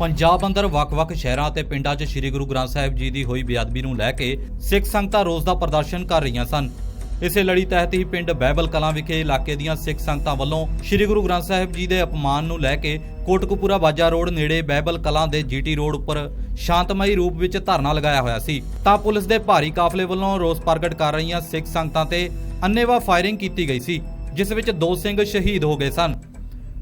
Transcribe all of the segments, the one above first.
ਪੰਜਾਬ ਅੰਦਰ ਵੱਖ-ਵੱਖ ਸ਼ਹਿਰਾਂ ਅਤੇ ਪਿੰਡਾਂ 'ਚ ਸ੍ਰੀ ਗੁਰੂ ਗ੍ਰੰਥ ਸਾਹਿਬ ਜੀ ਦੀ ਹੋਈ ਬੇਅਦਬੀ ਨੂੰ ਲੈ ਕੇ ਸਿੱਖ ਸੰਗਤਾਂ ਰੋਸ ਦਾ ਪ੍ਰਦਰਸ਼ਨ ਕਰ ਰਹੀਆਂ ਸਨ। ਇਸੇ ਲੜੀ ਤਹਿਤ ਹੀ ਪਿੰਡ ਬਹਿਬਲ ਕਲਾਂ ਵਿਖੇ ਇਲਾਕੇ ਦੀਆਂ ਸਿੱਖ ਸੰਗਤਾਂ ਵੱਲੋਂ ਸ੍ਰੀ ਗੁਰੂ ਗ੍ਰੰਥ ਸਾਹਿਬ ਜੀ ਦੇ ਅਪਮਾਨ ਨੂੰ ਲੈ ਕੇ ਕੋਟਕਪੂਰਾ ਬਾਜਾ ਰੋਡ ਨੇੜੇ ਬਹਿਬਲ ਕਲਾਂ ਦੇ ਜੀਟੀ ਰੋਡ ਉੱਪਰ ਸ਼ਾਂਤਮਈ ਰੂਪ ਵਿੱਚ ਧਰਨਾ ਲਗਾਇਆ ਹੋਇਆ ਸੀ। ਤਾਂ ਪੁਲਿਸ ਦੇ ਭਾਰੀ ਕਾਫਲੇ ਵੱਲੋਂ ਰੋਸ ਪ੍ਰਗਟ ਕਰ ਰਹੀਆਂ ਸਿੱਖ ਸੰਗਤਾਂ ਤੇ ਅੰਨੇਵਾ ਫਾਇਰਿੰਗ ਕੀਤੀ ਗਈ ਸੀ, ਜਿਸ ਵਿੱਚ ਦੋ ਸਿੰਘ ਸ਼ਹੀਦ ਹੋ ਗਏ ਸਨ।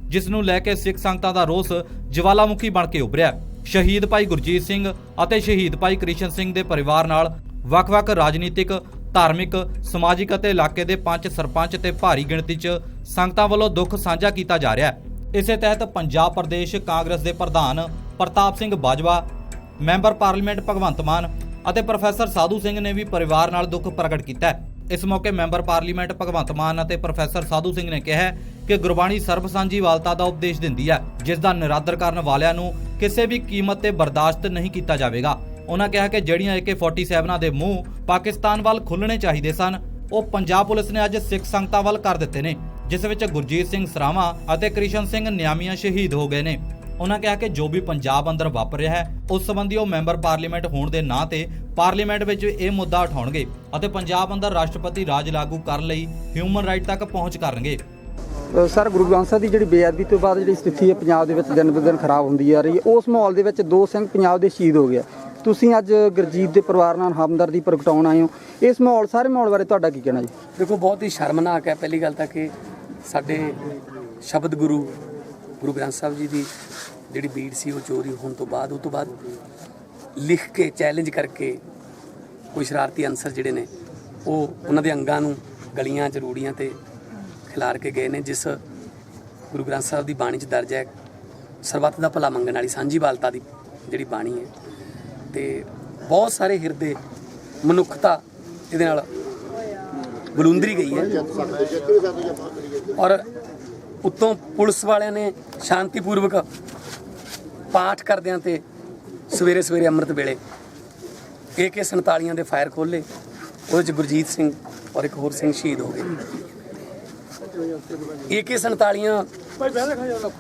ਜਿਸ ਨੂੰ ਲੈ ਕੇ ਸਿੱਖ ਸੰਗਤਾਂ ਦਾ ਰੋਸ ਜਵਾਲਾਮੁਖੀ ਬਣ ਕੇ ਉਭਰਿਆ। ਸ਼ਹੀਦ ਭਾਈ ਗੁਰਜੀਤ ਸਿੰਘ ਅਤੇ ਸ਼ਹੀਦ ਭਾਈ ਕ੍ਰਿਸ਼ਨ ਸਿੰਘ ਦੇ ਪਰਿਵਾਰ ਨਾਲ ਵੱਖ-ਵੱਖ ਰਾਜਨੀਤਿਕ, ਧਾਰਮਿਕ, ਸਮਾਜਿਕ ਅਤੇ ਇਲਾਕੇ ਦੇ ਪੰਚ ਸਰਪੰਚ ਤੇ ਭਾਰੀ ਗਿਣਤੀ 'ਚ ਸੰਗਤਾਂ ਵੱਲੋਂ ਦੁੱਖ ਸਾਂਝਾ ਕੀਤਾ ਜਾ ਰਿਹਾ ਹੈ। ਇਸੇ ਤਹਿਤ ਪੰਜਾਬ ਪ੍ਰਦੇਸ਼ ਕਾਂਗਰਸ ਦੇ ਪ੍ਰਧਾਨ ਪ੍ਰਤਾਪ ਸਿੰਘ ਬਾਜਵਾ, ਮੈਂਬਰ ਪਾਰਲੀਮੈਂਟ ਭਗਵੰਤ ਮਾਨ ਅਤੇ ਪ੍ਰੋਫੈਸਰ ਸਾਧੂ ਸਿੰਘ ਨੇ ਵੀ ਪਰਿਵਾਰ ਨਾਲ ਦੁੱਖ ਪ੍ਰਗਟ ਕੀਤਾ ਹੈ। ਇਸ ਮੌਕੇ ਮੈਂਬਰ ਪਾਰਲੀਮੈਂਟ ਭਗਵੰਤ ਮਾਨ ਅਤੇ ਪ੍ਰੋਫੈਸਰ ਸਾਧੂ ਸਿੰਘ ਨੇ ਕਿਹਾ ਕਿ ਗੁਰਬਾਣੀ ਸਰਬ ਸਾਂਝੀਵਾਲਤਾ ਦਾ ਉਪਦੇਸ਼ ਦਿੰਦੀ ਹੈ, ਜਿਸ ਦਾ ਨਿਰਾਦਰ ਕਰਨ ਵਾਲਿਆਂ ਨੂੰ ਕਿਸੇ ਵੀ ਕੀਮਤ ਤੇ ਬਰਦਾਸ਼ਤ ਨਹੀਂ ਕੀਤਾ ਜਾਵੇਗਾ। ਉਹਨਾਂ ਕਿਹਾ ਕਿ ਜਿਹੜੀਆਂ AK47 ਦੇ ਮੂੰਹ ਪਾਕਿਸਤਾਨ ਵੱਲ ਖੁੱਲਣੇ ਚਾਹੀਦੇ ਸਨ, ਉਹ ਪੰਜਾਬ ਪੁਲਿਸ ਨੇ ਅੱਜ ਸਿੱਖ ਸੰਗਤਾਂ ਵੱਲ ਕਰ ਦਿੱਤੇ ਨੇ, ਜਿਸ ਵਿੱਚ ਗੁਰਜੀਤ ਸਿੰਘ ਸਰਾਵਾਂ ਅਤੇ ਕ੍ਰਿਸ਼ਨ ਸਿੰਘ ਨਿਆਮੀਆਂ ਸ਼ਹੀਦ ਹੋ ਗਏ ਨੇ। ਉਹਨਾਂ ਕਿਹਾ ਕਿ ਜੋ ਵੀ ਪੰਜਾਬ ਅੰਦਰ ਵਾਪਰ ਰਿਹਾ ਹੈ ਉਸ ਸੰਬੰਧੀ ਉਹ ਮੈਂਬਰ ਪਾਰਲੀਮੈਂਟ ਹੋਣ ਦੇ ਨਾਂ ਤੇ ਪਾਰਲੀਮੈਂਟ ਵਿੱਚ ਇਹ ਮੁੱਦਾ ਉਠਾਉਣਗੇ ਅਤੇ ਪੰਜਾਬ ਅੰਦਰ ਰਾਸ਼ਟਰਪਤੀ ਰਾਜ ਲਾਗੂ ਕਰਨ ਲਈ ਹਿਊਮਨ ਰਾਈਟ ਤੱਕ ਪਹੁੰਚ ਕਰਨਗੇ। ਸਰ ਗੁਰੂ ਗ੍ਰੰਥ ਸਾਹਿਬ ਦੀ ਜਿਹੜੀ ਬੇਅਦਬੀ ਤੋਂ ਬਾਅਦ ਜਿਹੜੀ ਸਥਿਤੀ ਹੈ ਪੰਜਾਬ ਦੇ ਵਿੱਚ ਦਿਨ ਬ ਦਿਨ ਖਰਾਬ ਹੁੰਦੀ ਜਾ ਰਹੀ ਹੈ ਉਸ ਮਾਹੌਲ ਦੇ ਵਿੱਚ ਦੋ ਸਿੰਘ ਪੰਜਾਬ ਦੇ ਸ਼ਹੀਦ ਹੋ ਗਿਆ ਤੁਸੀਂ ਅੱਜ ਗੁਰਜੀਤ ਦੇ ਪਰਿਵਾਰ ਨਾਲ ਹਮਦਰਦੀ ਪ੍ਰਗਟਾਉਣ ਆਏ ਹੋ। ਇਸ ਮਾਹੌਲ ਸਾਰੇ ਮਾਹੌਲ ਬਾਰੇ ਤੁਹਾਡਾ ਕੀ ਕਹਿਣਾ ਜੀ? ਦੇਖੋ ਬਹੁਤ ਹੀ ਸ਼ਰਮਨਾਕ ਹੈ ਪਹਿਲੀ ਗੱਲ ਤਾਂ ਕਿ ਸਾਡੇ ਸ਼ਬਦ ਗੁਰੂ ਗੁਰੂ ਗ੍ਰੰਥ ਸਾਹਿਬ ਜੀ ਦੀ ਜਿਹੜੀ ਬੀੜ ਸੀ, ਉਹ ਚੋਰੀ ਹੋਣ ਤੋਂ ਬਾਅਦ, ਉਹ ਤੋਂ ਬਾਅਦ ਲਿਖ ਕੇ ਚੈਲੰਜ ਕਰਕੇ ਕੋਈ ਸ਼ਰਾਰਤੀ ਅਨਸਰ ਜਿਹੜੇ ਨੇ, ਉਹ ਉਹਨਾਂ ਦੇ ਅੰਗਾਂ ਨੂੰ ਗਲੀਆਂ ਚ, ਰੂੜੀਆਂ ਤੇ ਖਿਲਾਰ ਕੇ ਗਏ ਨੇ, ਜਿਸ ਗੁਰੂ ਗ੍ਰੰਥ ਸਾਹਿਬ ਦੀ ਬਾਣੀ ਚ ਦਰਜ ਹੈ, ਸਰਬੱਤ ਦਾ ਭਲਾ ਮੰਗਣ ਵਾਲੀ ਸਾਂਝੀ ਬਾਲਤਾ ਦੀ ਜਿਹੜੀ ਬਾਣੀ ਹੈ। ਤੇ ਬਹੁਤ ਸਾਰੇ ਹਿਰਦੇ, ਮਨੁੱਖਤਾ ਇਹਦੇ ਨਾਲ ਬਲੂੰਦਰੀ ਗਈ ਹੈ। ਔਰ ਉੱਤੋਂ ਪੁਲਿਸ ਵਾਲਿਆਂ ਨੇ ਸ਼ਾਂਤੀਪੂਰਵਕ ਪਾਠ ਕਰਦਿਆਂ ਤੇ ਸਵੇਰੇ ਸਵੇਰੇ ਅੰਮ੍ਰਿਤ ਵੇਲੇ AK 47 ਦੇ ਫਾਇਰ ਖੋਲੇ ਉਹਦੇ ਚ ਗੁਰਜੀਤ ਸਿੰਘ ਔਰ ਇੱਕ ਹੋਰ ਸਿੰਘ ਸ਼ਹੀਦ ਹੋ ਗਏ। AK 47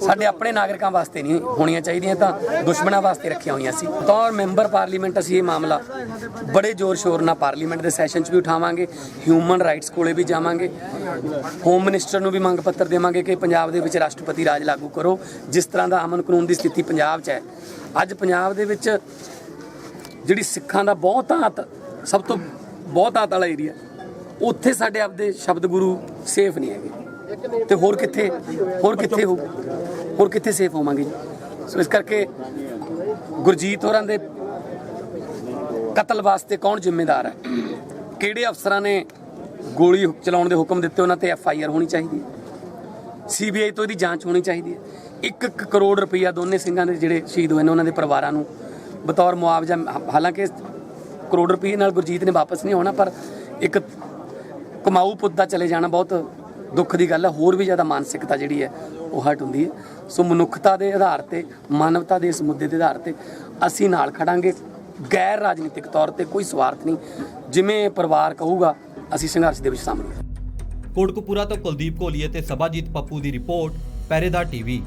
ਸਾਡੇ ਆਪਣੇ ਨਾਗਰਿਕਾਂ ਵਾਸਤੇ ਨਹੀਂ ਹੋਣੀਆਂ ਚਾਹੀਦੀਆਂ ਤਾਂ ਦੁਸ਼ਮਣਾਂ ਵਾਸਤੇ ਰੱਖੀਆਂ ਹੋਈਆਂ ਸੀ। ਤੌਰ ਮੈਂਬਰ ਪਾਰਲੀਮੈਂਟ ਅਸੀਂ ਇਹ ਮਾਮਲਾ ਬੜੇ ਜ਼ੋਰ ਸ਼ੋਰ ਨਾਲ ਪਾਰਲੀਮੈਂਟ ਦੇ ਸੈਸ਼ਨ 'ਚ ਵੀ ਉਠਾਵਾਂਗੇ ਹਿਊਮਨ ਰਾਈਟਸ ਕੋਲੇ ਵੀ ਜਾਵਾਂਗੇ ਹੋਮ ਮਿਨਿਸਟਰ ਨੂੰ ਵੀ ਮੰਗ ਪੱਤਰ ਦੇਵਾਂਗੇ ਕਿ ਪੰਜਾਬ ਦੇ ਵਿੱਚ ਰਾਸ਼ਟਰਪਤੀ ਰਾਜ ਲਾਗੂ ਕਰੋ ਜਿਸ ਤਰ੍ਹਾਂ ਦਾ ਅਮਨ ਕਾਨੂੰਨ ਦੀ ਸਥਿਤੀ ਪੰਜਾਬ 'ਚ ਹੈ। ਅੱਜ ਪੰਜਾਬ ਦੇ ਵਿੱਚ ਜਿਹੜੀ ਸਿੱਖਾਂ ਦਾ ਬਹੁਤਾਤ ਸਭ ਤੋਂ ਬਹੁਤਾਤ ਵਾਲਾ ਏਰੀਆ ਉੱਥੇ ਸਾਡੇ ਆਪਦੇ ਸ਼ਬਦ ਗੁਰੂ ਸੇਫ ਨਹੀਂ ਹੈਗੇ। ਤੇ ਹੋਰ ਕਿੱਥੇ ਹੋਰ ਕਿੱਥੇ ਹੋ ਹੋਰ ਕਿੱਥੇ ਸੇਫ ਹੋਵਾਂਗੇ ਜੀ? ਸੋ ਇਸ ਕਰਕੇ ਗੁਰਜੀਤ ਹੋਰਾਂ ਦੇ ਕਤਲ ਵਾਸਤੇ ਕੌਣ ਜ਼ਿੰਮੇਦਾਰ ਹੈ? ਕਿਹੜੇ ਅਫਸਰਾਂ ਨੇ ਗੋਲੀ ਚਲਾਉਣ ਦੇ ਹੁਕਮ ਦਿੱਤੇ? ਉਹਨਾਂ ਤੇ ਐਫ ਆਈ ਆਰ ਹੋਣੀ ਚਾਹੀਦੀ ਹੈ। ਸੀਬੀਆਈ ਤੋਂ ਇਹਦੀ ਜਾਂਚ ਹੋਣੀ ਚਾਹੀਦੀ ਹੈ। 1 ਕਰੋੜ ਰੁਪਈਆ ਦੋਨੇ ਸਿੰਘਾਂ ਦੇ ਜਿਹੜੇ ਸ਼ਹੀਦ ਹੋਏ ਨੇ, ਉਹਨਾਂ ਦੇ ਪਰਿਵਾਰਾਂ ਨੂੰ ਬਤੌਰ ਮੁਆਵਜ਼ਾ ਹਾਲਾਂਕਿ ਕਰੋੜ ਰੁਪਏ ਨਾਲ ਗੁਰਜੀਤ ਨੇ ਵਾਪਸ ਨਹੀਂ ਹੋਣਾ, ਪਰ ਇੱਕ ਕਮਾਊ ਪੁੱਤ ਦਾ ਚਲੇ ਜਾਣਾ ਬਹੁਤ ਦੁੱਖ ਦੀ ਗੱਲ ਹੈ, ਹੋਰ ਵੀ ਜ਼ਿਆਦਾ ਮਾਨਸਿਕਤਾ ਜਿਹੜੀ ਹੈ, ਉਹ ਹਟ ਹੁੰਦੀ ਹੈ। ਸੋ ਮਨੁੱਖਤਾ ਦੇ ਆਧਾਰ ਤੇ, ਮਾਨਵਤਾ ਦੇ ਇਸ ਮੁੱਦੇ ਦੇ ਆਧਾਰ ਤੇ ਅਸੀਂ ਨਾਲ ਖੜਾਂਗੇ। ਗੈਰ ਰਾਜਨੀਤਿਕ ਤੌਰ ਤੇ ਕੋਈ ਸਵਾਰਥ ਨਹੀਂ। ਜਿਵੇਂ ਪਰਿਵਾਰ ਕਹੂਗਾ, ਅਸੀਂ ਸੰਘਰਸ਼ ਦੇ ਵਿੱਚ ਸ਼ਾਮਲ ਹਾਂ। ਕੋਟਕਪੂਰਾ ਤੋਂ ਕੁਲਦੀਪ ਕੋਲੀਏ ਤੇ ਸਭਾਜੀਤ ਪੱਪੂ ਦੀ ਰਿਪੋਰਟ ਪਹਿਰੇਦਾਰ ਟੀਵੀ।